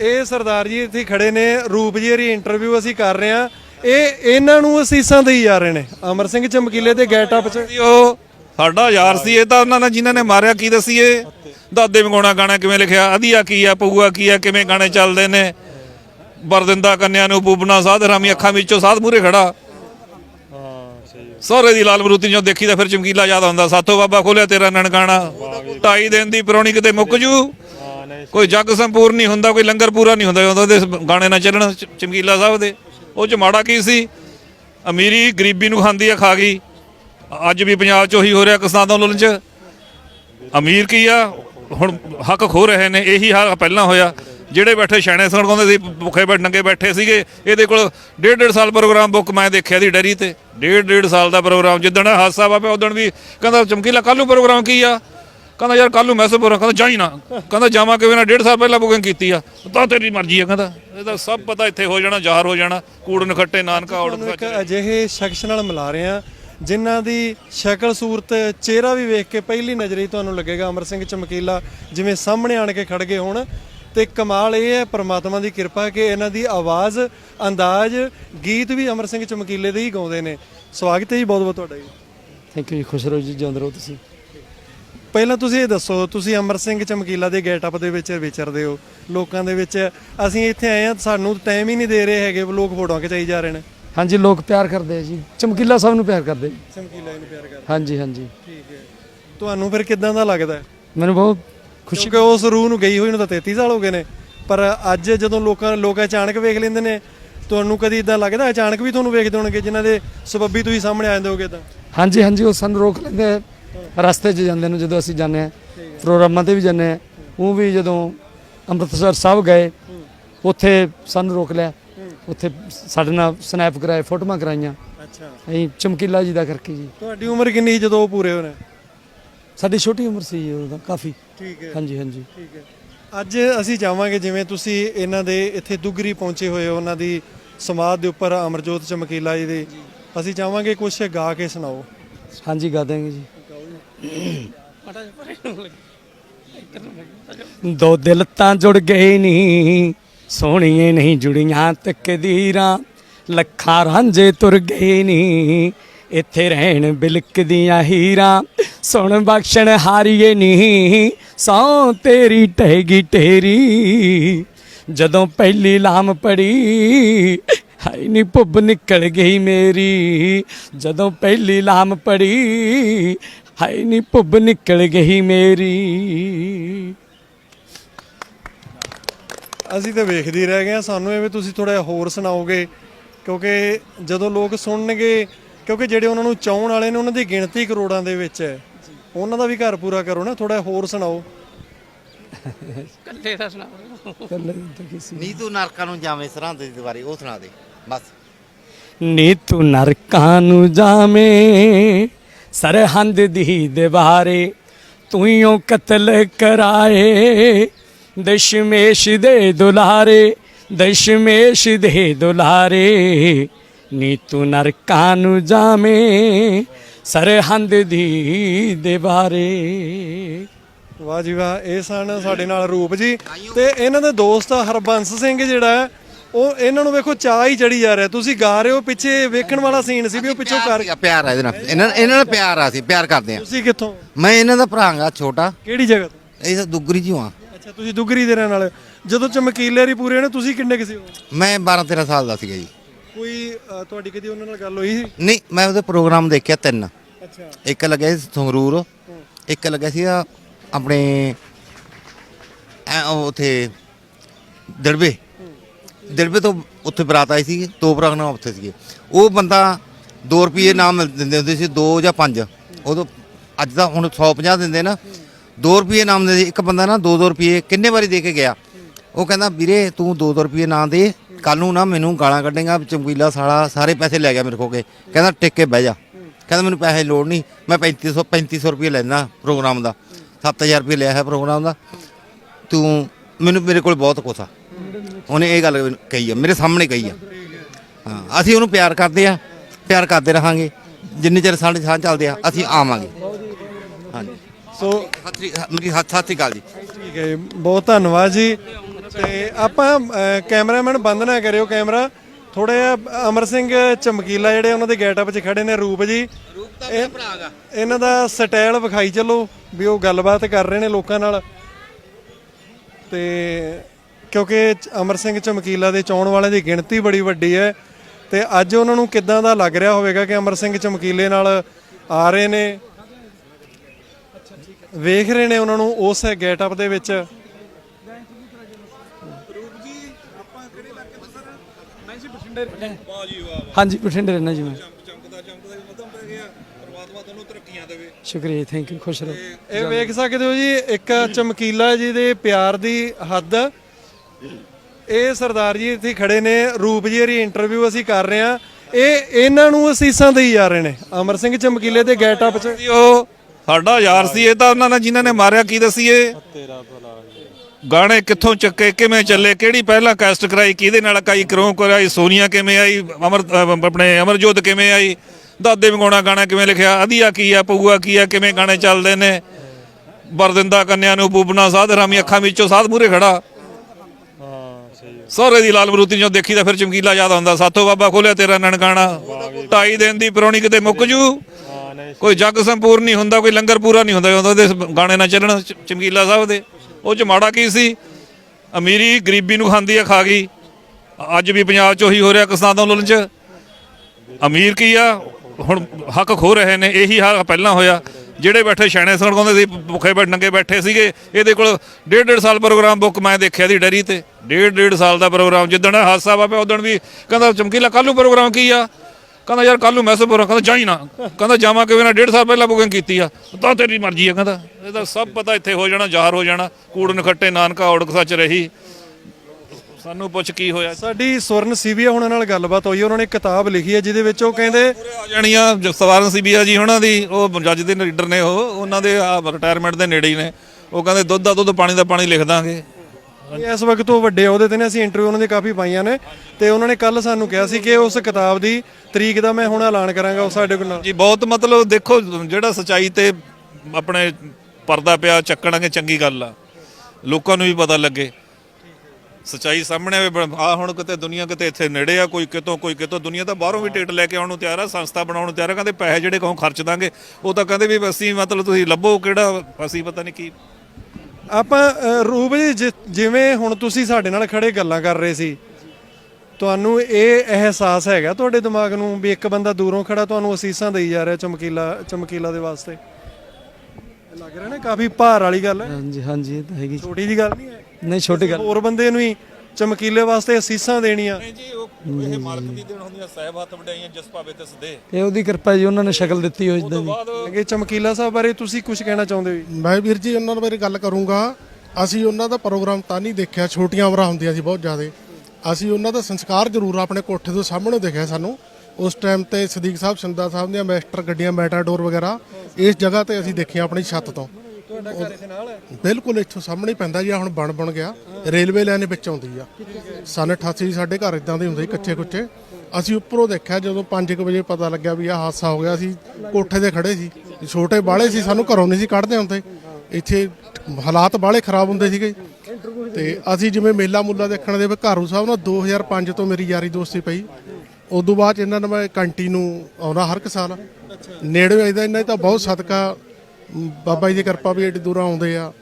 ਇਹ ਸਰਦਾਰ ਜੀ ਇੱਥੇ ਖੜੇ ਨੇ ਰੂਪ ਜੀ ਦੀ ਇੰਟਰਵਿਊ ਅਸੀਂ ਕਰ ਰਹੇ ਆ ਇਹ ਇਹਨਾਂ ਨੂੰ ਅਸੀਸਾਂ ਦੇਈ ਜਾ ਰਹੇ ਨੇ। ਅਮਰ ਸਿੰਘ ਚਮਕੀਲੇ ਦੇ ਗੈਟ ਅਪ 'ਚ। ਉਹ ਸਾਡਾ ਯਾਰ ਸੀ ਇਹ ਤਾਂ ਉਹਨਾਂ ਨੇ ਜਿਨ੍ਹਾਂ ਨੇ ਮਾਰਿਆ ਕੀ ਦਸੀਏ? ਦਾਦੇ ਮਗਾਉਣਾ ਗਾਣਾ ਕਿਵੇਂ ਲਿਖਿਆ? ਅਧੀਆ ਕੀ ਆ ਪਊਆ ਕੀ ਆ ਕਿਵੇਂ ਗਾਣੇ ਚੱਲਦੇ ਨੇ? ਬਰਦਿੰਦਾ ਕੰਨਿਆ ਨੂੰ ਬੂਬਨਾ ਸਾਧ ਰਾਮੀ ਅੱਖਾਂ ਵਿੱਚੋਂ ਸਾਧ ਮੂਰੇ ਖੜਾ। ਸਹੁਰੇ ਦੀ ਲਾਲ ਮਰੂਤੀ ਜਦੋਂ ਦੇਖੀ ਤਾਂ ਫਿਰ ਚਮਕੀਲਾ ਯਾਦ ਆਉਂਦਾ। ਸਾਥੋਂ ਬਾਬਾ ਖੋਲਿਆ ਤੇਰਾ ਨਨਕਾਣਾ। ਢਾਈ ਦਿਨ ਦੀ ਪਰੌਣੀ ਕਿਤੇ ਮੁੱਕ ਜੂ। ਕੋਈ ਜੱਗ ਸੰਪੂਰਨ ਨਹੀਂ ਹੁੰਦਾ, ਕੋਈ ਲੰਗਰ ਪੂਰਾ ਨਹੀਂ ਹੁੰਦਾ ਜਦੋਂ ਉਹਦੇ ਗਾਣੇ ਨਾ ਚੱਲਣ, ਚ- ਚਮਕੀਲਾ ਸਾਹਿਬ ਦੇ। ਉਹ ਚ ਮਾੜਾ ਕੀ ਸੀ? ਅਮੀਰੀ ਗਰੀਬੀ ਨੂੰ ਖਾਂਦੀ ਆ, ਖਾ ਗਈ। ਅੱਜ ਵੀ ਪੰਜਾਬ 'ਚ ਉਹੀ ਹੋ ਰਿਹਾ ਕਿਸਾਨ ਅੰਦੋਲਨ 'ਚ। ਅਮੀਰ ਕੀ ਆ? ਹੁਣ ਹੱਕ ਖੋ ਰਹੇ ਨੇ, ਇਹੀ ਹਾਲ ਪਹਿਲਾਂ ਹੋਇਆ। ਜਿਹੜੇ ਬੈਠੇ ਛਾਣੇ ਸੁਣਾਉਂਦੇ ਸੀ, ਭੁੱਖੇ ਬੈਠ ਨੰਗੇ ਬੈਠੇ ਸੀਗੇ। ਇਹਦੇ ਕੋਲ ਡੇਢ ਡੇਢ ਸਾਲ ਪ੍ਰੋਗਰਾਮ ਬੁੱਕ ਮੈਂ ਦੇਖਿਆ ਦੀ ਡੈਰੀ ਤੇ। ਡੇਢ ਡੇਢ ਸਾਲ ਦਾ ਪ੍ਰੋਗਰਾਮ, ਜਿੱਦਣ ਇਹ ਹਾਦਸਾ ਵਾਪਿਆ, ਉਦੋਂ ਵੀ ਕਹਿੰਦਾ, ਚਮਕੀਲਾ ਕੱਲ ਨੂੰ ਪ੍ਰੋਗਰਾਮ ਕੀ ਆ? ਕਹਿੰਦਾ ਯਾਰ ਕੱਲ ਨੂੰ ਮੈਸੇਜ ਪ੍ਰੋਗਰਾਮ ਕਹਿੰਦਾ ਜਾਈ ਨਾ। ਕਹਿੰਦਾ ਜਾਵਾਂ ਕਿਵੇਂ ਨਾ ਡੇਢ ਸਾਲ ਪਹਿਲਾਂ ਬੁਕਿੰਗ ਕੀਤੀ ਆ। ਤਾਂ ਤੇਰੀ ਮਰਜ਼ੀ ਆ ਕਹਿੰਦਾ। ਇਹਦਾ ਸਭ ਪਤਾ ਇੱਥੇ ਹੋ ਜਾਣਾ ਜ਼ਾਹਰ ਹੋ ਜਾਣਾ ਕੂੜ ਨਖੱਟੇ ਨਾਨਕਾ ਔੜ ਤੁਹਾਨੂੰ ਇੱਕ ਅਜਿਹੇ ਸ਼ਖਸ ਨਾਲ ਮਿਲਾ ਰਹੇ ਆ ਜਿਨ੍ਹਾਂ ਦੀ ਸ਼ਕਲ ਸੂਰਤ ਚਿਹਰਾ ਵੀ ਵੇਖ ਕੇ ਪਹਿਲੀ ਨਜ਼ਰੇ ਹੀ ਤੁਹਾਨੂੰ ਲੱਗੇਗਾ। ਅਮਰ ਸਿੰਘ ਚਮਕੀਲਾ ਜਿਵੇਂ ਸਾਹਮਣੇ ਆਣ ਕੇ ਖੜ ਗਏ ਹੋਣ। ਤੇ ਕਮਾਲ ਇਹ ਹੈ ਪ੍ਰਮਾਤਮਾ ਦੀ ਕਿਰਪਾ ਕਿ ਇਹਨਾਂ ਦੀ ਆਵਾਜ਼ ਅੰਦਾਜ਼ ਗੀਤ ਵੀ ਅਮਰ ਸਿੰਘ ਚਮਕੀਲੇ ਦੇ ਹੀ ਗਾਉਂਦੇ ਨੇ। ਸਵਾਗਤ ਹੈ ਜੀ ਬਹੁਤ ਬਹੁਤ ਤੁਹਾਡਾ ਜੀ। ਥੈਂਕ ਯੂ ਜੀ ਖੁਸ਼ ਰਹੋ ਜੀ ਜਿਉਂਦੇ ਰਹੋ ਤੁਸੀਂ। ਪਹਿਲਾਂ ਤੁਸੀਂ ਇਹ ਦੱਸੋ ਤੁਸੀਂ ਅਮਰ ਸਿੰਘ ਚਮਕੀਲਾ ਦੇ ਗੇਟਅਪ ਦੇ ਵਿੱਚ ਵਿਚਰਦੇ ਹੋ ਲੋਕਾਂ ਦੇ ਵਿੱਚ ਅਸੀਂ ਇੱਥੇ ਆਏ ਆ ਸਾਨੂੰ ਟਾਈਮ ਹੀ ਨਹੀਂ ਦੇ ਰਹੇ ਹੈਗੇ ਲੋਕ ਫੋਟੋਆਂ ਖਿਚਾਈ ਜਾ ਰਹੇ ਨੇ। ਹਾਂਜੀ ਲੋਕ ਪਿਆਰ ਕਰਦੇ ਆ ਜੀ। ਚਮਕੀਲਾ ਸਾਹਿਬ ਨੂੰ ਪਿਆਰ ਕਰਦੇ ਜੀ। ਚਮਕੀਲਾ ਨੂੰ ਪਿਆਰ ਕਰ ਹਾਂਜੀ ਹਾਂਜੀ। ਠੀਕ ਹੈ। ਤੁਹਾਨੂੰ ਫਿਰ ਕਿਦਾਂ ਦਾ ਲੱਗਦਾ ਹੈ? ਮੈਨੂੰ ਬਹੁਤ ਖੁਸ਼ੀ ਕਿਉਂਕਿ ਉਸ ਰੂਹ ਨੂੰ ਗਈ ਹੋਈ ਨੂੰ ਤਾਂ 33 ਸਾਲ ਹੋ ਗਏ ਨੇ ਪਰ ਅੱਜ ਜਦੋਂ ਲੋਕਾਂ ਲੋਕ ਅਚਾਨਕ ਵੇਖ ਲੈਂਦੇ ਨੇ ਤੁਹਾਨੂੰ ਕਦੀ ਇਦਾਂ ਲੱਗਦਾ ਅਚਾਨਕ ਵੀ ਤੁਹਾਨੂੰ ਵੇਖਦੇ ਹੋਣਗੇ ਜਿਨ੍ਹਾਂ ਦੇ ਸਬੱਬੀ ਤੁਸੀਂ ਸਾਹਮਣੇ ਆ ਜਾਂਦੇ ਹੋਗੇ ਤਾਂ। ਹਾਂਜੀ ਹਾਂਜੀ ਉਹ ਸਾਨੂੰ ਰੋਕ ਲੈਂਦੇ ਆ। ਰਸਤੇ 'ਚ ਜਾਂਦੇ ਨੂੰ ਜਦੋਂ ਅਸੀਂ ਜਾਂਦੇ ਆ ਪ੍ਰੋਗਰਾਮਾਂ ਤੇ ਵੀ ਜਾਂਦੇ ਆ ਉਹ ਵੀ ਜਦੋਂ ਅੰਮ੍ਰਿਤਸਰ ਸਾਹਿਬ ਗਏ ਉੱਥੇ ਸਾਨੂੰ ਰੋਕ ਲਿਆ। ਉੱਥੇ ਸਾਡੇ ਨਾਲ ਸਨੈਪ ਕਰਾਏ ਫੋਟੋਆਂ ਕਰਾਈਆਂ। ਅੱਛਾ। ਅਸੀਂ ਚਮਕੀਲਾ ਜੀ ਦਾ ਕਰਕੇ ਜੀ। ਤੁਹਾਡੀ ਉਮਰ ਕਿੰਨੀ ਸੀ ਜਦੋਂ ਉਹ ਪੂਰੇ ਹੋਣੇ ਸਾਡੀ ਛੋਟੀ ਉਮਰ ਸੀ ਜੀ ਉਦੋਂ ਕਾਫੀ। ਠੀਕ ਹੈ। ਹਾਂਜੀ ਹਾਂਜੀ। ਠੀਕ ਹੈ। ਅੱਜ ਅਸੀਂ ਚਾਹਾਂਗੇ ਜਿਵੇਂ ਤੁਸੀਂ ਇਹਨਾਂ ਦੇ ਇੱਥੇ ਦੁਗਰੀ ਪਹੁੰਚੇ ਹੋਏ ਹੋ ਉਹਨਾਂ ਦੀ ਸਮਾਧ ਦੇ ਉੱਪਰ ਅਮਰਜੋਤ ਚਮਕੀਲਾ ਜੀ ਦੀ। ਅਸੀਂ ਚਾਹਾਂਗੇ ਕੁਝ ਗਾ ਕੇ ਸੁਣਾਓ। ਹਾਂਜੀ ਗਾ ਦਾਂਗੇ ਜੀ। ਦੋ ਦਿਲ ਤਾਂ ਜੁੜ ਗਏ ਨੀ, ਸੋਹਣੀਏ ਨਹੀਂ ਜੁੜੀਆਂ ਤਕਦੀਰਾਂ ਲੱਖਾਂ ਰਾਂਝੇ ਤੁਰ ਗਏ ਨੀ, ਇੱਥੇ ਰਹਿਣ ਬਿਲਕਦੀਆਂ ਹੀਰਾਂ। ਸੁਣ ਬਖਸ਼ਣ ਹਾਰੀਏ ਨੀ ਸੌ ਤੇਰੀ ਟਹਿਗੀ ਟੇਰੀ ਜਦੋਂ ਪਹਿਲੀ ਲਾਮ ਪੜੀ ਹਾਈ ਨੀ ਭੁੱਬ ਨਿਕਲ ਗਈ ਮੇਰੀ। ਜਦੋਂ ਪਹਿਲੀ ਲਾਮ ਪੜੀ ਹਾਈ ਨੀ ਭੁੱਬ ਨਿਕਲ ਗਈ ਮੇਰੀ। ਅਸੀਂ ਤਾਂ ਵੇਖਦੇ ਹੀ ਰਹਿ ਗਏ ਸਾਨੂੰ ਐਵੇਂ ਤੁਸੀਂ ਥੋੜਾ ਹੋਰ ਸੁਣਾਓਗੇ ਕਿਉਂਕਿ ਜਦੋਂ ਲੋਕ ਸੁਣਨਗੇ ਕਿਉਂਕਿ ਜਿਹੜੇ ਉਹਨਾਂ ਨੂੰ ਚਾਹਣ ਵਾਲੇ ਨੇ ਉਹਨਾਂ ਦੀ ਗਿਣਤੀ ਕਰੋੜਾਂ ਦੇ ਵਿੱਚ ਹੈ। ਉਹਨਾਂ ਦਾ ਵੀ ਘਰ ਪੂਰਾ ਕਰੋ ਨਾ ਥੋੜਾ ਹੋਰ ਸੁਣਾਓ। ਨੀ ਤੂੰ ਨਰਕਾਂ ਨੂੰ ਜਾਵੇਂ ਸਰਹੰਦ ਦੀ ਦੀਵਾਰੀ ਉਹ ਸੁਣਾ ਦੇ ਬਸ। ਨੀ ਤੂੰ ਨਰਕਾਂ ਨੂੰ ਜਾਵੇਂ ਸਰਹੰਦ ਦੀ ਦੀਵਾਰੇ ਤੂੰ ਕਤਲ ਕਰਾਏ। ਦਸ਼ਮੇਸ਼ ਦੇ ਦੁਲਾਰੇ, ਦਸ਼ਮੇਸ਼ ਦੇ ਦੁਲਾਰੇ ਨੀ ਤੂੰ ਨਰਕਾਂ ਨੂੰ ਜਾਵੇਂ ਸਰਹੰਦ ਦੀ ਦੀਵਾਰੇ। ਵਾਹ ਜੀ ਵਾਹ, ਇਹ ਸਨ ਸਾਡੇ ਨਾਲ ਰੂਪ ਜੀ। ਤੇ ਇਹਨਾਂ ਦੇ ਦੋਸਤ ਹਰਬੰਸ ਸਿੰਘ ਜਿਹੜਾ ਹੈ ਉਹ ਇਹਨਾਂ ਨੂੰ ਵੇਖੋ ਚਾਹ ਹੀ ਚੜੀ ਜਾ ਰਿਹਾ। ਤੁਸੀਂ ਗਾ ਰਹੇ ਹੋ ਪਿੱਛੇ ਵੇਖਣ ਵਾਲਾ ਸੀਨ ਸੀ ਵੀ ਉਹ ਪਿੱਛੋਂ ਕਰ ਪਿਆਰ ਪਿਆਰ ਆ ਇਹਦੇ ਨਾਲ। ਇਹਨਾਂ ਇਹਨਾਂ ਨਾਲ ਪਿਆਰ ਆ ਸੀ ਪਿਆਰ ਕਰਦੇ ਆ ਤੁਸੀਂ ਕਿੱਥੋਂ? ਮੈਂ ਇਹਨਾਂ ਦਾ ਭਰਾਂਗਾ ਛੋਟਾ। ਕਿਹੜੀ ਜਗ੍ਹਾ ਤੋਂ? ਇਹ ਤਾਂ ਦੁੱਗਰੀ ਜੀ ਹਾਂ ਅੱਛਾ ਤੁਸੀਂ ਦੁਗਰੀ ਦੇ ਰਹਿਣ ਵਾਲੇ ਹੋ। ਜਦੋਂ ਚਮਕੀਲੇ ਰੀ ਪੂਰੇ ਨੇ ਤੁਸੀਂ ਕਿੰਨੇ ਕਿਸੇ ਹੋ ਮੈਂ 12 13 ਸਾਲ ਦਾ ਸੀਗਾ ਜੀ। ਕੋਈ ਅ, ਤੁਹਾਡੀ ਕਦੀ ਉਹਨਾਂ ਨਾਲ ਗੱਲ ਹੋਈ ਸੀ? ਨਹੀਂ ਮੈਂ ਉਹਦੇ ਪ੍ਰੋਗਰਾਮ ਦੇਖਿਆ ਤਿੰਨ। ਅੱਛਾ। ਇੱਕ ਲੱਗਿਆ ਸੀ ਸੰਗਰੂਰ ਇੱਕ ਲੱਗਿਆ ਸੀ ਆਪਣੇ ਐ ਉਹ ਉੱਥੇ ਦੜਬੇ ਦੜਬੇ ਤੋਂ ਉੱਥੇ ਬਰਾਤ ਆਈ ਸੀ ਦੋ ਪ੍ਰੋਗਰਾਮ ਉੱਥੇ ਸੀਗੇ। ਉਹ ਬੰਦਾ 2 ਰੁਪਏ ਨਾਮ ਦਿੰਦੇ ਹੁੰਦੇ ਸੀ 2 ਜਾਂ 5 ਉਦੋਂ ਅੱਜ ਤਾਂ ਹੁਣ 150 ਦਿੰਦੇ ਨਾ 2 ਰੁਪਏ ਨਾਮ ਦਿੰਦੇ ਇੱਕ ਬੰਦਾ ਨਾ 2-2 ਰੁਪਏ ਕਿੰਨੇ ਵਾਰੀ ਦੇ ਕੇ ਗਿਆ। ਉਹ ਕਹਿੰਦਾ, ਵੀਰੇ, ਤੂੰ 2-2 ਰੁਪਏ ਨਾ ਦੇ ਕੱਲ ਨੂੰ ਨਾ ਮੈਨੂੰ ਗਾਲਾਂ ਕੱਢੇਗਾ, ਚਮਕੀਲਾ ਸਾਲਾ, ਸਾਰੇ ਪੈਸੇ ਲੈ ਗਿਆ ਮੇਰੇ ਕੋਲ ਕੇ। ਕਹਿੰਦਾ, ਟਿਕ ਕੇ ਬਹਿ ਜਾ। ਕਹਿੰਦਾ, ਮੈਨੂੰ ਪੈਸੇ ਦੀ ਲੋੜ ਨਹੀਂ, ਮੈਂ 3500 3500 ਰੁਪਏ ਲੈਣਾ ਪ੍ਰੋਗਰਾਮ ਦਾ। 7000 ਰੁਪਏ ਲਿਆ ਹੈ ਪ੍ਰੋਗਰਾਮ ਦਾ। ਤੂੰ, ਮੈਨੂੰ ਮੇਰੇ ਕੋਲ ਬਹੁਤ ਕੁਛ ਆ। ਉਹਨੇ ਇਹ ਗੱਲ ਕਹੀ ਆ ਮੇਰੇ ਸਾਹਮਣੇ ਕਹੀ ਆ। ਹਾਂ ਅਸੀਂ ਉਹਨੂੰ ਪਿਆਰ ਕਰਦੇ ਆ ਪਿਆਰ ਕਰਦੇ ਰਹਾਂਗੇ। ਜਿੰਨੇ ਚਿਰ ਸਾਡੇ ਸਾਹ ਚੱਲਦੇ ਆ ਅਸੀਂ ਆਵਾਂਗੇ। ਹਾਂਜੀ। ਸੋ ਮੇਰੀ ਹੱਥ ਸਾਥੀ ਗੱਲ ਜੀ। ਠੀਕ ਹੈ ਬਹੁਤ ਧੰਨਵਾਦ ਜੀ। ਤੇ ਆਪਾਂ ਕੈਮਰਾਮੈਨ ਬੰਦ ਨਾ ਕਰਿਓ ਕੈਮਰਾ। ਥੋੜਾ ਜਿਹਾ ਅਮਰ ਸਿੰਘ ਚਮਕੀਲਾ ਜਿਹੜੇ ਉਹਨਾਂ ਦੇ ਗੇਟਅਪ 'ਚ ਖੜੇ ਨੇ ਰੂਪ ਜੀ। ਇਹ- ਇਹਨਾਂ ਦਾ ਸਟਾਈਲ ਵਿਖਾਈ ਚੱਲੋ ਵੀ ਉਹ ਗੱਲਬਾਤ ਕਰ ਰਹੇ ਨੇ ਲੋਕਾਂ ਨਾਲ। ਤੇ ਕਿਉਂਕਿ ਅਮਰ ਸਿੰਘ ਚਮਕੀਲਾ ਦੇ ਚੋਣ ਵਾਲਿਆਂ ਦੀ ਗਿਣਤੀ ਬੜੀ ਵੱਡੀ ਹੈ ਤੇ ਅੱਜ ਉਹਨਾਂ ਨੂੰ ਕਿੱਦਾਂ ਦਾ ਲੱਗ ਰਿਹਾ ਹੋਵੇਗਾ ਕਿ ਅਮਰ ਸਿੰਘ ਚਮਕੀਲੇ ਨਾਲ ਆ ਰਹੇ ਨੇ? ਵੇਖ ਰਹੇ ਨੇ ਉਹਨਾਂ ਨੂੰ ਉਸ ਗੇਟਅਪ ਦੇ ਵਿੱਚ? ਹਾਂਜੀ ਬਠਿੰਡੇ ਰਹਿਣਾ ਜੀ ਮੈਂ। ਚਮਕਦਾ ਚਮਕਦਾ ਮਧਮ ਪੈ ਗਿਆ ਪਰਮਾਤਮਾ ਤੁਹਾਨੂੰ ਤਰੱਕੀਆਂ ਦੇਵੇ ਸ਼ੁਕਰੀਆ ਥੈਂਕ ਯੂ ਖੁਸ਼ ਰਹੋ। ਇਹ ਵੇਖ ਸਕਦੇ ਹੋ ਜੀ ਇੱਕ ਚਮਕੀਲਾ ਜੀ ਦੇ ਪਿਆਰ ਦੀ ਹੱਦ ਇਹ ਸਰਦਾਰ ਜੀ ਇੱਥੇ ਖੜੇ ਨੇ, ਰੂਪ ਜੀ ਦੀ ਇੰਟਰਵਿਊ ਅਸੀਂ ਕਰ ਰਹੇ ਹਾਂ। ਇਹ ਇਹਨਾਂ ਨੂੰ ਅਸੀਸਾਂ ਦੇਈ ਜਾ ਰਹੇ ਨੇ। ਅਮਰ ਸਿੰਘ ਚਮਕੀਲੇ ਦੇ ਗੇਟਅਪ 'ਚ। ਉਹ ਸਾਡਾ ਯਾਰ ਸੀ, ਇਹ ਤਾਂ ਉਹਨਾਂ ਨੇ ਜਿਨ੍ਹਾਂ ਨੇ ਮਾਰਿਆ, ਕੀ ਦਸੀਏ? ਗਾਣੇ ਕਿੱਥੋਂ ਚੱਕੇ, ਕਿਵੇਂ ਚੱਲੇ, ਕਿਹੜੀ ਪਹਿਲਾਂ ਕਾਸਟ ਕਰਾਈ, ਕਿਹਦੇ ਨਾਲ ਕਾਈ ਕਿਉਂ ਕਰਾਈ, ਸੋਨੀਆ ਕਿਵੇਂ ਆਈ, ਅਮਰ ਆਪਣੇ ਅਮਰਜੋਤ ਕਿਵੇਂ ਆਈ, ਦਾਦੇ ਵਗਾਉਣਾ ਗਾਣਾ ਕਿਵੇਂ ਲਿਖਿਆ, ਅਧੀਆ ਕੀ ਆ, ਪਊਆ ਕੀ ਆ, ਕਿਵੇਂ ਗਾਣੇ ਚੱਲਦੇ ਨੇ? ਬਰਦਿੰਦਾ ਕੰਨਿਆ ਨੂੰ, ਬੂਬਨਾ ਸਾਧ ਰਾਮੀ ਅੱਖਾਂ ਵਿੱਚੋਂ ਸਾਧ ਮੂਰੇ ਖੜਾ। ਸਹੁਰੇ ਦੀ ਲਾਲ ਮਰੂਤੀ ਜਦੋਂ ਦੇਖੀ ਤਾਂ ਫਿਰ ਚਮਕੀਲਾ ਯਾਦ ਆਉਂਦਾ, ਸਾਥੋਂ ਬਾਬਾ ਖੋਲਿਆ ਤੇਰਾ ਨਨਕਾਣਾ, ਢਾਈ ਦਿਨ ਦੀ ਪਰੌਣੀ ਕਿਤੇ ਮੁੱਕ ਜੂ? ਕੋਈ ਜੱਗ ਸੰਪੂਰਨ ਨਹੀਂ ਹੁੰਦਾ, ਕੋਈ ਲੰਗਰ ਪੂਰਾ ਨਹੀਂ ਹੁੰਦਾ ਉਹਦੇ ਗਾਣੇ ਨਾਲ ਚੱਲਣ ਚਮਕੀਲਾ ਸਾਹਿਬ ਦੇ। ਉਹ ਚ ਮਾੜਾ ਕੀ ਸੀ? ਅਮੀਰੀ ਗਰੀਬੀ ਨੂੰ ਖਾਂਦੀ ਆ, ਖਾ ਗਈ। ਅੱਜ ਵੀ ਪੰਜਾਬ ਚ ਉਹੀ ਹੋ ਰਿਹਾ ਕਿਸਾਨ ਅੰਦੋਲਨ ਚ। ਅਮੀਰ ਕੀ ਆ? ਹੁਣ ਹੱਕ ਖੋ ਰਹੇ ਨੇ, ਇਹੀ ਹਾਲ ਪਹਿਲਾਂ ਹੋਇਆ। ਜਿਹੜੇ ਬੈਠੇ ਛਾਣੇ ਸੁਣਾਉਂਦੇ ਸੀ, ਭੁੱਖੇ ਬੈਠ, ਨੰਗੇ ਬੈਠੇ ਸੀਗੇ। ਇਹਦੇ ਕੋਲ ਡੇਢ ਡੇਢ ਸਾਲ ਪ੍ਰੋਗਰਾਮ ਬੁੱਕ ਮੈਂ ਦੇਖਿਆ ਦੀ ਡੈਰੀ ਤੇ। ਡੇਢ ਡੇਢ ਸਾਲ ਦਾ ਪ੍ਰੋਗਰਾਮ ਜਿੱਦਣ ਹਾਦਸਾ ਵਾਪਿਆ ਉਦੋਂ ਵੀ ਕਹਿੰਦਾ ਚਮਕੀਲਾ ਕੱਲ ਨੂੰ ਪ੍ਰੋਗਰਾਮ ਕੀ ਆ? ਕਹਿੰਦਾ ਯਾਰ ਕੱਲ ਨੂੰ ਮੈਸੇਜ ਪ੍ਰੋਗਰਾਮ ਕਹਿੰਦਾ ਜਾਈ ਨਾ। ਕਹਿੰਦਾ ਜਾਵਾਂ ਕਿਵੇਂ ਨਾ? ਡੇਢ ਸਾਲ ਪਹਿਲਾਂ ਬੁਕਿੰਗ ਕੀਤੀ ਆ। ਤਾਂ ਤੇਰੀ ਮਰਜ਼ੀ ਆ ਕਹਿੰਦਾ। ਇਹਦਾ ਸਭ ਪਤਾ ਇੱਥੇ ਹੋ ਜਾਣਾ ਜ਼ਾਹਰ ਹੋ ਜਾਣਾ। ਕੂੜ ਨਖੱਟੇ ਨਾਨਕਾ ਔੜਕ ਸੱਚ ਰਹੀ। ਸਾਨੂੰ ਪੁੱਛ ਕੀ ਹੋਇਆ? ਸਾਡੀ ਸਵਰਨ ਸੀਬੀਆ ਉਹਨਾਂ ਨਾਲ ਗੱਲਬਾਤ ਹੋਈ ਉਹਨਾਂ ਨੇ ਕਿਤਾਬ ਲਿਖੀ ਹੈ ਜਿਹਦੇ ਵਿੱਚ ਉਹ ਕਹਿੰਦੇ ਆ ਜਾਣੀਆਂ ਜਸਵਾਰਨ ਸੀਬੀਆ ਜੀ ਉਹਨਾਂ ਦੀ ਉਹ ਜੱਜ ਦੇ ਲੀਡਰ ਨੇ ਉਹ ਉਹਨਾਂ ਦੇ ਰਿਟਾਇਰਮੈਂਟ ਦੇ ਨੇੜੇ ਹੀ ਨੇ। ਉਹ ਕਹਿੰਦੇ ਦੁੱਧ ਦਾ ਦੁੱਧ ਪਾਣੀ ਦਾ ਪਾਣੀ ਲਿਖ ਦਾਂਗੇ। ਇਸ ਵਕਤ ਉਹ ਵੱਡੇ ਉਹਦੇ ਤੇ ਨੇ ਅਸੀਂ ਇੰਟਰਵਿਊ ਉਹਨਾਂ ਦੀ ਕਾਫੀ ਪਾਈਆਂ ਨੇ ਤੇ ਉਹਨਾਂ ਨੇ ਕੱਲ ਸਾਨੂੰ ਕਿਹਾ ਸੀ ਕਿ ਉਸ ਕਿਤਾਬ ਦੀ ਤਰੀਕ ਦਾ ਮੈਂ ਹੁਣ ਐਲਾਨ ਕਰਾਂਗਾ ਉਹ ਸਾਡੇ ਕੋਲ ਜੀ ਬਹੁਤ ਮਤਲਬ ਦੇਖੋ ਜਿਹੜਾ ਸਚਾਈ ਤੇ ਆਪਣੇ ਪਰਦਾ ਪਿਆ ਚੱਕਣਾਂਗੇ ਚੰਗੀ ਗੱਲ ਆ। ਲੋਕਾਂ ਨੂੰ ਵੀ ਪਤਾ ਲੱਗੇ। ਸਚਾਈ ਸਾਹਮਣੇ ਆ ਹੁਣ ਕਿਤੇ ਦੁਨੀਆ ਕਿਤੇ ਇੱਥੇ ਨੇੜੇ ਆ ਕੋਈ ਕਿਤੋਂ ਕੋਈ ਕਿਤੋਂ ਦੁਨੀਆ ਤਾਂ ਬਾਹਰੋਂ ਵੀ ਟਿਕਟ ਲੈ ਕੇ ਆਉਣ ਨੂੰ ਤਿਆਰ ਆ ਸੰਸਥਾ ਬਣਾਉਣ ਨੂੰ ਤਿਆਰ ਆ ਕਹਿੰਦੇ ਪੈਸੇ ਜਿਹੜੇ ਕਹੋ ਖਰਚ ਦਾਂਗੇ। ਉਹ ਤਾਂ ਕਹਿੰਦੇ ਵੀ ਅਸੀਂ ਮਤਲਬ ਤੁਸੀਂ ਲੱਭੋ ਕਿਹੜਾ ਅਸੀਂ ਪਤਾ ਨਹੀਂ ਕੀ ਆਪਾਂ ਰੂਪ ਜੀ ਜਿ- ਜਿਵੇਂ ਹੁਣ ਤੁਸੀਂ ਸਾਡੇ ਨਾਲ ਖੜੇ ਗੱਲਾਂ ਕਰ ਰਹੇ ਸੀ ਤੁਹਾਨੂੰ ਇਹ ਅਹਿਸਾਸ ਹੈਗਾ ਤੁਹਾਡੇ ਦਿਮਾਗ ਨੂੰ ਵੀ ਇੱਕ ਬੰਦਾ ਦੂਰੋਂ ਖੜਾ ਤੁਹਾਨੂੰ ਅਸੀਸਾਂ ਦੇਈ ਜਾ ਰਿਹਾ ਚਮਕੀਲਾ ਚਮਕੀਲਾ ਦੇ ਵਾਸਤੇ? ਲੱਗ ਰਿਹਾ ਨਾ ਕਾਫੀ ਭਾਰ ਵਾਲੀ ਗੱਲ ਹੈ। ਹਾਂਜੀ ਹਾਂਜੀ ਇਹ ਤਾਂ ਹੈਗੀ। ਛੋਟੀ ਜੀ ਗੱਲ ਨਹੀਂ ਹੈ। ਨਹੀਂ ਛੋਟੀ ਗੱਲ ਹੋਰ ਬੰਦੇ ਨੂੰ ਹੀ ਚਮਕੀਲੇ ਵਾਸਤੇ ਅਸੀਸਾਂ ਦੇਣੀਆਂ। ਨਹੀਂ ਜੀ ਉਹ ਇਹ ਮਾਲਕ ਦੀ ਦੇਣ ਹੁੰਦੀਆਂ ਸਹਿਬ ਹੱਥ ਵਡਾਈਆਂ ਜਿਸ ਭਾਵੇਂ ਤਿਸ ਦੇ ਇਹ ਉਹਦੀ ਕਿਰਪਾ ਜੀ ਉਹਨਾਂ ਨੇ ਸ਼ਕਲ ਦਿੱਤੀ ਹੋਈ ਇਦਾਂ ਦੀ। ਕਿ ਚਮਕੀਲਾ ਸਾਹਿਬ ਬਾਰੇ ਤੁਸੀਂ ਕੁਝ ਕਹਿਣਾ ਚਾਹੁੰਦੇ ਹੋ? ਮੈਂ ਵੀਰ ਜੀ ਉਹਨਾਂ ਬਾਰੇ ਗੱਲ ਕਰੂੰਗਾ। ਅਸੀਂ ਉਹਨਾਂ ਦਾ ਪ੍ਰੋਗਰਾਮ ਤਾਂ ਨਹੀਂ ਦੇਖਿਆ ਛੋਟੀਆਂ ਉਮਰਾਂ ਹੁੰਦੀਆਂ ਸੀ ਬਹੁਤ ਜ਼ਿਆਦੇ। ਅਸੀਂ ਉਹਨਾਂ ਦਾ ਸੰਸਕਾਰ ਜ਼ਰੂਰ ਆਪਣੇ ਕੋਠੇ ਤੋਂ ਸਾਹਮਣੇ ਦੇਖਿਆ ਸਾਨੂੰ। ਉਸ ਟਾਈਮ ਤੇ ਸਦੀਕ ਸਾਹਿਬ ਸਿੰਦਾ ਸਾਹਿਬ ਦੀਆਂ ਮੈਸਟਰ ਗੱਡੀਆਂ ਮੈਟਾਡੋਰ ਵਗੈਰਾ ਇਸ ਜਗ੍ਹਾ ਤੇ ਅਸੀਂ ਦੇਖੀਆਂ ਆਪਣੀ ਛੱਤ ਤੋਂ। ਤੁਹਾਡਾ ਘਰ ਇੱਥੇ ਨਾਲ? ਹੈ ਬਿਲਕੁਲ ਇੱਥੋਂ ਸਾਹਮਣੇ ਹੀ ਪੈਂਦਾ ਜੀ, ਆਹ ਹੁਣ ਬਣ ਬਣ ਗਿਆ। ਰੇਲਵੇ ਲਾਈਨ ਵਿੱਚ ਆਉਂਦੀ ਆ। ਸਨ 88 ਸਾਡੇ ਘਰ ਇਦਾਂ ਦੇ ਹੁੰਦੇ ਸੀ ਕੱਚੇ ਕੁੱਚੇ ਅਸੀਂ ਉੱਪਰੋਂ ਦੇਖਿਆ, ਜਦੋਂ 5:00 ਵਜੇ ਪਤਾ ਲੱਗਿਆ ਵੀ ਆਹ ਹਾਦਸਾ ਹੋ ਗਿਆ, ਅਸੀਂ ਕੋਠੇ ਤੇ ਖੜੇ ਸੀ। ਛੋਟੇ ਬਾਲੇ ਸੀ, ਸਾਨੂੰ ਘਰੋਂ ਨਹੀਂ ਸੀ ਕੱਢਦੇ ਹੁੰਦੇ। ਇੱਥੇ ਹਾਲਾਤ ਬਾਲੇ ਖਰਾਬ ਹੁੰਦੇ ਸੀਗੇ। ਤੇ ਅਸੀਂ ਜਿਵੇਂ ਮੇਲਾ ਮੁੱਲਾ ਦੇਖਣ ਦੇ ਵੀ ਘਾਰੂ ਸਾਹਿਬ ਨਾਲ 2005 ਤੋਂ ਮੇਰੀ ਯਾਰੀ ਦੋਸਤੀ ਪਈ। ਉਦੋਂ ਬਾਅਦ 'ਚ ਇਹਨਾਂ ਨਾਲ ਮੈਂ ਕੰਟੀਨਿਊ ਆਉਣਾ ਹਰ ਇੱਕ ਸਾਲ। ਨੇੜੇ ਆਈਦਾ, ਇਹਨਾਂ ਦੀ ਤਾਂ ਬਹੁਤ ਸਦਕਾ ਬਾਬਾ ਜੀ ਦੀ ਕਿਰਪਾ ਵੀ ਏਡੀ ਦੂਰੋਂ ਆਉਂਦੇ ਆ।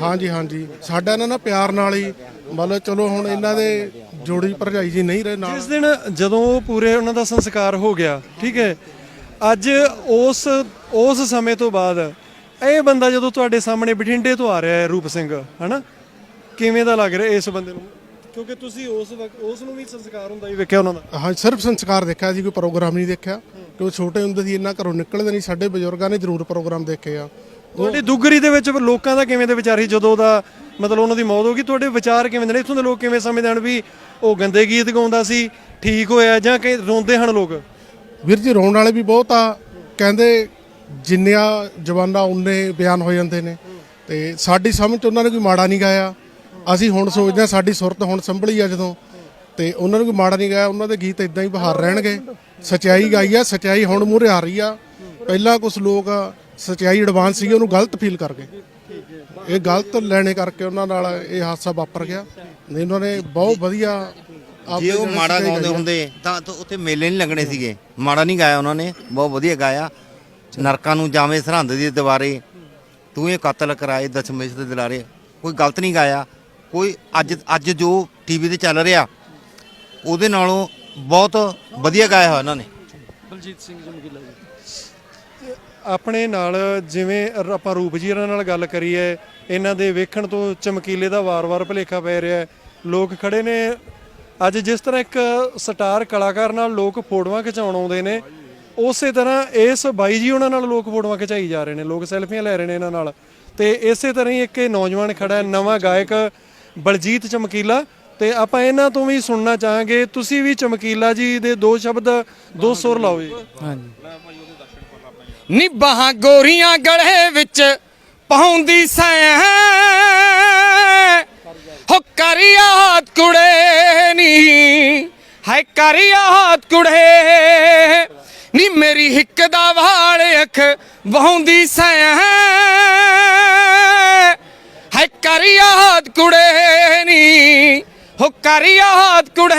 ਹਾਂਜੀ ਹਾਂਜੀ। ਸਾਡਾ ਇਹਨਾਂ ਨਾਲ ਪਿਆਰ ਨਾਲ ਹੀ ਮਤਲਬ ਚਲੋ ਹੁਣ ਇਹਨਾਂ ਦੇ ਜੋੜੀ ਭਰਜਾਈ ਜੀ ਨਹੀਂ ਰਹੇ ਨਾਲ। ਜਿਸ ਦਿਨ ਜਦੋਂ ਪੂਰੇ ਉਹਨਾਂ ਦਾ ਸੰਸਕਾਰ ਹੋ ਗਿਆ ਠੀਕ ਹੈ ਅੱਜ ਉਸ ਉਸ ਸਮੇਂ ਤੋਂ ਬਾਅਦ ਇਹ ਬੰਦਾ ਜਦੋਂ ਤੁਹਾਡੇ ਸਾਹਮਣੇ ਬਠਿੰਡੇ ਤੋਂ ਆ ਰਿਹਾ ਹੈ ਰੂਪ ਸਿੰਘ ਹਨਾ? ਕਿਵੇਂ ਦਾ ਲੱਗ ਰਿਹਾ ਇਸ ਬੰਦੇ ਨੂੰ? ਕਿਉਂਕਿ ਤੁਸੀਂ ਉਸ ਵਕਤ ਉਸ ਨੂੰ ਵੀ ਸੰਸਕਾਰ ਹੁੰਦਾ ਹੀ ਵੇਖਿਆ ਉਹਨਾਂ ਦਾ। ਹਾਂ ਸਿਰਫ ਸੰਸਕਾਰ ਦੇਖਿਆ ਸੀ ਕੋਈ ਪ੍ਰੋਗਰਾਮ ਨਹੀਂ ਦੇਖਿਆ। ਕਿਉਂ ਛੋਟੇ ਹੁੰਦੇ ਸੀ ਇੰਨਾ ਘਰੋਂ ਨਿਕਲਦੇ ਨਹੀਂ ਸਾਡੇ ਬਜ਼ੁਰਗਾਂ ਨੇ ਜ਼ਰੂਰ ਪ੍ਰੋਗਰਾਮ ਦੇਖੇ ਆ। ਤੁਹਾਡੀ ਦੁੱਗਰੀ ਦੇ ਵਿੱਚ ਲੋਕਾਂ ਦਾ ਕਿਵੇਂ ਦੇ ਵਿਚਾਰ ਸੀ? ਜਦੋਂ ਦਾ ਮਤਲਬ ਉਹਨਾਂ ਦੀ ਮੌਤ ਹੋ ਗਈ ਤੁਹਾਡੇ ਵਿਚਾਰ ਕਿਵੇਂ ਦੇ ਨੇ? ਇੱਥੋਂ ਦੇ ਲੋਕ ਕਿਵੇਂ ਸਮਝਦੇ ਹਨ ਵੀ ਉਹ ਗੰਦੇ ਗੀਤ ਗਾਉਂਦਾ ਸੀ ਠੀਕ ਹੋਇਆ ਜਾਂ ਕਿ ਰੋਂਦੇ ਹਨ ਲੋਕ? ਵੀਰ ਜੀ ਰੋਣ ਵਾਲੇ ਵੀ ਬਹੁਤ ਆ। ਕਹਿੰਦੇ ਜਿੰਨਿਆਂ ਜਵਾਨਾਂ ਉਨੇ ਬਿਆਨ ਹੋ ਜਾਂਦੇ ਨੇ। ਤੇ ਸਾਡੀ ਸਮਝ 'ਚ ਉਹਨਾਂ ਨੇ ਕੋਈ ਮਾੜਾ ਨਹੀਂ ਗਾਇਆ। ਅਸੀਂ ਹੁਣ ਸੋਚਦੇ ਹਾਂ ਸਾਡੀ ਸੁਰਤ ਹੁਣ ਸੰਭਲੀ ਆ ਜਦੋਂ। ਤੇ ਉਹਨਾਂ ਨੂੰ ਕੋਈ ਮਾੜਾ ਨਹੀਂ ਗਾਇਆ ਉਹਨਾਂ ਦੇ ਗੀਤ ਇਦਾਂ ਹੀ ਬਹਾਰ ਰਹਿਣਗੇ। ਸਚਾਈ ਗਾਈ ਆ ਸਚਾਈ ਹੁਣ ਮੂਹਰੇ ਆ ਰਹੀ ਆ। ਪਹਿਲਾਂ ਕੁਝ ਲੋਕ ਸਚਾਈ ਐਡਵਾਂਸ ਸੀਗੇ ਉਹਨੂੰ ਗਲਤ ਫੀਲ ਕਰ ਗਏ। ਇਹ ਗਲਤ ਲੈਣੇ ਕਰਕੇ ਉਹਨਾਂ ਨਾਲ ਇਹ ਹਾਦਸਾ ਵਾਪਰ ਗਿਆ। ਨਹੀਂ ਉਹਨਾਂ ਨੇ ਬਹੁਤ ਵਧੀਆ ਜੇ ਉਹ ਮਾੜਾ ਗਾਉਂਦੇ। ਹੁੰਦੇ ਤਾਂ ਉੱਥੇ ਮੇਲੇ ਨਹੀਂ ਲੱਗਣੇ ਸੀਗੇ। ਮਾੜਾ ਨਹੀਂ ਗਾਇਆ ਉਹਨਾਂ ਨੇ ਬਹੁਤ ਵਧੀਆ ਗਾਇਆ। ਨਰਕਾਂ ਨੂੰ ਜਾਵੇਂ ਸਰਹੰਦ ਦੀ ਦੀਵਾਰੇ ਤੂੰ ਇਹ ਕਤਲ ਕਰਾਏ ਦਸ਼ਮੇਸ਼ ਦੇ ਦਿਲਾਰੇ ਕੋਈ ਗਲਤ ਨਹੀਂ ਗਾਇਆ। ਕੋਈ ਅੱਜ ਅੱਜ ਜੋ ਟੀਵੀ ਤੇ ਚੱਲ ਰਿਹਾ ਉਹਦੇ ਨਾਲੋਂ ਬਹੁਤ ਵਧੀਆ ਗਾਇਆ ਹੋਇਆ ਉਹਨਾਂ ਨੇ। ਬਲਜੀਤ ਸਿੰਘ ਚਮਕੀਲਾ ਜੀ। ਆਪਣੇ ਨਾਲ ਜਿਵੇਂ ਰ- ਆਪਾਂ ਰੂਪ ਜੀ ਹੋਰਾਂ ਨਾਲ ਗੱਲ ਕਰੀਏ ਇਹਨਾਂ ਦੇ ਵੇਖਣ ਤੋਂ ਚਮਕੀਲੇ ਦਾ ਵਾਰ-ਵਾਰ ਭਲੇਖਾ ਪੈ ਰਿਹਾ ਹੈ। ਲੋਕ ਖੜੇ ਨੇ। ਅੱਜ ਜਿਸ ਤਰ੍ਹਾਂ ਇੱਕ ਸਟਾਰ ਕਲਾਕਾਰ ਨਾਲ ਲੋਕ ਫੋਟੋਆਂ ਖਿਚਾਉਣ ਆਉਂਦੇ ਨੇ ਉਸੇ ਤਰ੍ਹਾਂ ਇਸ ਬਾਈ ਜੀ ਉਹਨਾਂ ਨਾਲ ਲੋਕ ਫੋਟੋਆਂ ਖਿਚਾਈ ਜਾ ਰਹੇ ਨੇ ਲੋਕ ਸੈਲਫੀਆਂ ਲੈ ਰਹੇ ਨੇ ਇਹਨਾਂ ਨਾਲ। ਤੇ ਇਸੇ ਤਰ੍ਹਾਂ ਹੀ ਇੱਕ ਇਹ ਨੌਜਵਾਨ ਖੜਾ ਹੈ ਨਵਾਂ ਗਾਇਕ ਬਲਜੀਤ ਚਮਕੀਲਾ। ਤੇ ਆਪਾਂ ਇਹਨਾਂ ਤੋਂ ਵੀ ਸੁਣਨਾ ਚਾਹਾਂਗੇ। ਤੁਸੀਂ ਵੀ ਚਮਕੀਲਾ ਜੀ ਦੇ ਦੋ ਸ਼ਬਦ ਦੋ ਸੁਰ ਲਾਓ ਜੀ। ਹਾਂਜੀ। ਨੀ ਬਾਹਾਂ ਗੋਰੀਆਂ ਗਲੇ ਵਿੱਚ ਪਾਉਂਦੀ ਸੈਂ। ਹੋ ਕਰਿਆਤ ਕੁੜੇ ਨੀ। ਹੈ ਕਰਿਆਤ ਕੁੜੇ ਨੀ ਮੇਰੀ ਹਿੱਕ ਦਾ ਵਾਲ ਅੱਖ ਵਹਾਉਂਦੀ ਸੈਂ। ਹੈ ਕਰਿਆਤ ਕੁੜੇ ਨੀ। ਹੋ ਕਰਿਆਤ ਕੁੜੇ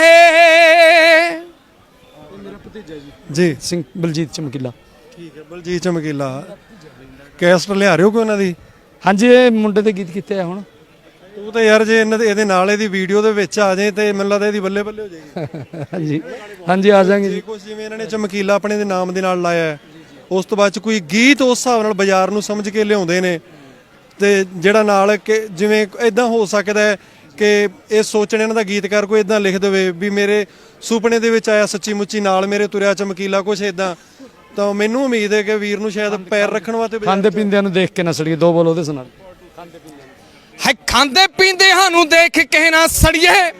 ਜੀ ਸਿੰਘ ਬਲਜੀਤ ਚਮਕੀਲਾ। ਠੀਕ ਹੈ ਬਲਜੀਤ ਚਮਕੀਲਾ। ਕੈਸਟ ਲਿਆ ਰਹੇ ਹੋ ਕੋਈ ਉਹਨਾਂ ਦੀ? ਹਾਂਜੀ ਇਹ ਮੁੰਡੇ ਦੇ ਗੀਤ ਕਿੱਥੇ ਆ ਹੁਣ। ਉਹ ਤਾਂ ਯਾਰ ਜੇ ਇਹਨਾਂ ਦੇ ਇਹਦੇ ਨਾਲ ਇਹਦੀ ਵੀਡੀਓ ਦੇ ਵਿੱਚ ਆ ਜਾਏ ਤੇ ਮੈਨੂੰ ਲੱਗਦਾ ਇਹਦੀ ਬੱਲੇ ਬੱਲੇ ਹੋ ਜਾਏਗੀ। ਹਾਂਜੀ ਹਾਂਜੀ ਆ ਜਾਾਂਗੇ ਜੇ। ਜੀ ਕੁਝ ਜਿਵੇਂ ਇਹਨਾਂ ਨੇ ਚਮਕੀਲਾ ਆਪਣੇ ਦੇ ਨਾਮ ਦੇ ਨਾਲ ਲਾਇਆ ਹੈ, ਉਸ ਤੋਂ ਬਾਅਦ ਚ ਕੋਈ ਗੀਤ ਉਸ ਹਿਸਾਬ ਨਾਲ ਬਾਜ਼ਾਰ ਨੂੰ ਸਮਝ ਕੇ ਲਿਆਉਂਦੇ ਨੇ ਤੇ ਜਿਹੜਾ ਨਾਲ ਕਿ ਜਿਵੇਂ ਇਦਾਂ ਹੋ ਸਕਦਾ ਹੈ ਕਿ ਇਹ ਸੋਚਣ ਇਹਨਾਂ ਦਾ ਗੀਤਕਾਰ ਕੋਈ ਇਦਾਂ ਲਿਖ ਦੇਵੇ ਵੀ ਮੇਰੇ ਸੁਪਨੇ ਦੇ ਵਿੱਚ ਆਇਆ ਸੱਚੀ ਮੁੱਚੀ ਨਾਲ ਮੇਰੇ ਤੁਰਿਆ ਚਮਕੀਲਾ ਕੁਝ ਇਦਾਂ ਤਾਂ ਮੈਨੂੰ ਉਮੀਦ ਹੈ ਕਿ ਵੀਰ ਨੂੰ ਸ਼ਾਇਦ ਪੈਰ ਰੱਖਣ ਵਾਸਤੇ ਖਾਂਦੇ ਪੀਂਦਿਆਂ ਨੂੰ ਦੇਖ ਕੇ ਨਾ ਸੜੀਏ ਦੋ ਬੋਲ ਉਹਦੇ ਸੁਣਾ ਹੈ ਖਾਂਦੇ ਪੀਂਦੇ ਨੂੰ ਦੇਖ ਕੇ ਨਾ ਸੜੀਏ।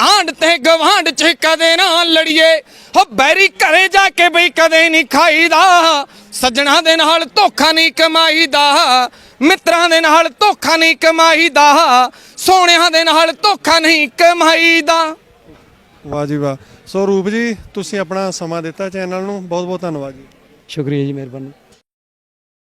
ਆਂਡ ਤੇ ਗਵਾਂਡ ਚ ਕਦੇ ਨਾ ਲੜੀਏ। ਹੋ ਬੈਰੀ ਘਰੇ ਜਾ ਕੇ ਬਈ ਕਦੇ ਨਹੀਂ ਖਾਈਦਾ। ਸੱਜਣਾ ਦੇ ਨਾਲ ਧੋਖਾ ਨਹੀਂ ਕਮਾਈਦਾ। ਮਿੱਤਰਾਂ ਦੇ ਨਾਲ ਧੋਖਾ ਨਹੀਂ ਕਮਾਈਦਾ ਸੋਹਣਿਆਂ ਦੇ ਨਾਲ ਧੋਖਾ ਨਹੀਂ ਕਮਾਈਦਾ। ਵਾਹ ਜੀ ਵਾਹ। ਸੋ ਰੂਪ ਜੀ ਤੁਸੀਂ ਆਪਣਾ ਸਮਾਂ ਦਿੱਤਾ ਚੈਨਲ ਨੂੰ। ਬਹੁਤ ਬਹੁਤ ਧੰਨਵਾਦ ਜੀ। ਸ਼ੁਕਰੀਆ ਜੀ ਮਿਹਰਬਾਨੀ।